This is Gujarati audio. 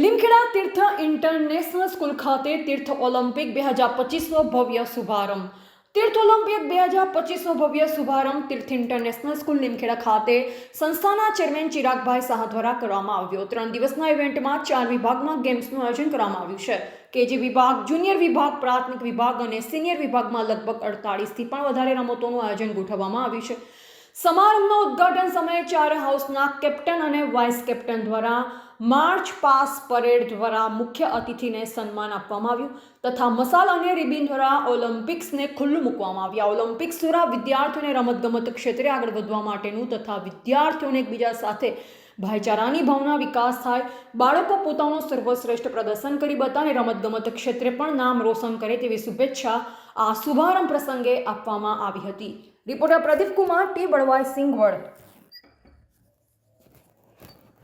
લીમખેડા તીર્થ ઇન્ટરનેશનલ સ્કૂલ ખાતે તીર્થ ઓલિમ્પિક બે હજાર પચીસનો ભવ્ય શુભારંભ. તીર્થ ઓલિમ્પિક બે હજાર પચીસનો ભવ્ય શુભારંભ તીર્થ ઇન્ટરનેશનલ સ્કૂલ લીમખેડા ખાતે સંસ્થાના ચેરમેન ચિરાગભાઈ શાહ દ્વારા કરવામાં આવ્યો. ત્રણ દિવસના ઇવેન્ટમાં ચાર વિભાગમાં ગેમ્સનું આયોજન કરવામાં આવ્યું છે. કેજી વિભાગ, જુનિયર વિભાગ, પ્રાથમિક વિભાગ અને સિનિયર વિભાગમાં લગભગ અડતાળીસથી પણ વધારે રમતોનું આયોજન ગોઠવવામાં આવ્યું છે. સમારંભના ઉદ્ઘાટન સમયે ચાર હાઉસના કેપ્ટન અને વાઇસ કેપ્ટન દ્વારા માર્ચ પાસ પરેડ દ્વારા મુખ્ય અતિથિને સન્માન આપવામાં આવ્યું તથા મસાલ અને રિબિન દ્વારા ઓલિમ્પિક્સને ખુલ્લું મૂકવામાં આવ્યા. ઓલિમ્પિક્સ દ્વારા વિદ્યાર્થીઓને રમતગમત ક્ષેત્રે આગળ વધવા માટેનું તથા વિદ્યાર્થીઓને એકબીજા સાથે ભાઈચારાની ભાવના વિકાસ થાય, બાળકો પોતાનું સર્વશ્રેષ્ઠ પ્રદર્શન કરી બતાવે રમતગમત ક્ષેત્રે પણ નામ રોશન કરે તેવી શુભેચ્છા આ શુભારંભ પ્રસંગે આપવામાં આવી હતી. રિપોર્ટર પ્રદીપ કુમાર ટી બળવાય સિંઘવડ.